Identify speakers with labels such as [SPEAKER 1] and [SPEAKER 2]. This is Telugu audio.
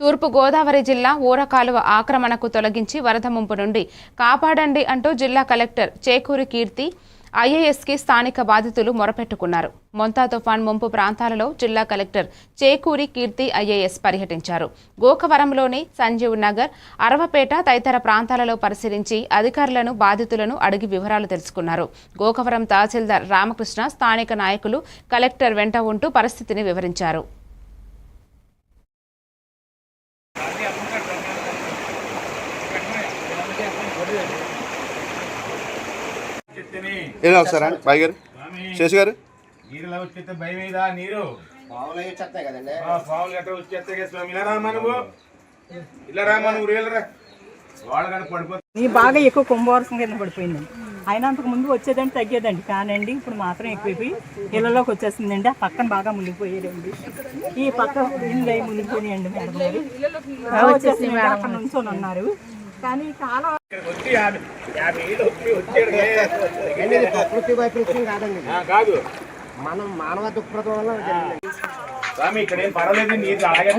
[SPEAKER 1] తూర్పు గోదావరి జిల్లా ఊరకాలువ ఆక్రమణకు తొలగించి వరద ముంపు నుండి కాపాడండి అంటూ జిల్లా కలెక్టర్ చేకూరి కీర్తి ఐఏఎస్కి స్థానిక బాధితులు మొరపెట్టుకున్నారు. మొంతా తుఫాన్ ముంపు ప్రాంతాలలో జిల్లా కలెక్టర్ చేకూరి కీర్తి ఐఏఎస్ పర్యటించారు. గోకవరంలోని సంజీవ్ నగర్ అరవపేట తదితర ప్రాంతాలలో పరిశీలించి అధికారులను బాధితులను అడిగి వివరాలు తెలుసుకున్నారు. గోకవరం తహసీల్దార్ రామకృష్ణ స్థానిక నాయకులు కలెక్టర్ వెంట ఉంటూ పరిస్థితిని వివరించారు.
[SPEAKER 2] ఏదో ఒకసారి రండి, బాయ్ గారు శేషు గారు?
[SPEAKER 3] నీరులా వచ్చేస్తే భయం నీరు.
[SPEAKER 4] పావులు వచ్చేస్తాయి కదండి.
[SPEAKER 3] ఆ పావులు గట్ట వచ్చేస్తే కదా స్వామి? ఇలా రామా నువ్వు. ఇలా రామా నువ్వు రేలరా వాళ్ళు కానీ పడిపో
[SPEAKER 5] ఈ బాగా ఎక్కువ కుంభవర్షం కింద పడిపోయిందండి. అయినా అంతకు ముందు వచ్చేదండి తగ్గేదండి. కానండి ఇప్పుడు మాత్రం ఎక్కువైపోయి ఇళ్ళలోకి వచ్చేసిందండి ఆ పక్కన బాగా మునిగిపోయేదండి. ఈ పక్క ఇల్లు అయి మునిగిపోయాయండి మేడం గారు. వచ్చేసింది అక్కడ నుంచొని ఉన్నారు. కానీ
[SPEAKER 4] ఇది ప్రకృతి వైపరీత్యం కాదండి.
[SPEAKER 3] కాదు.
[SPEAKER 4] మనం మానవ దుఃఖప్రదం వల్ల జరిగింది.
[SPEAKER 3] స్వామి ఇక్కడ ఏం పర్వాలేదు నీరు అలాగే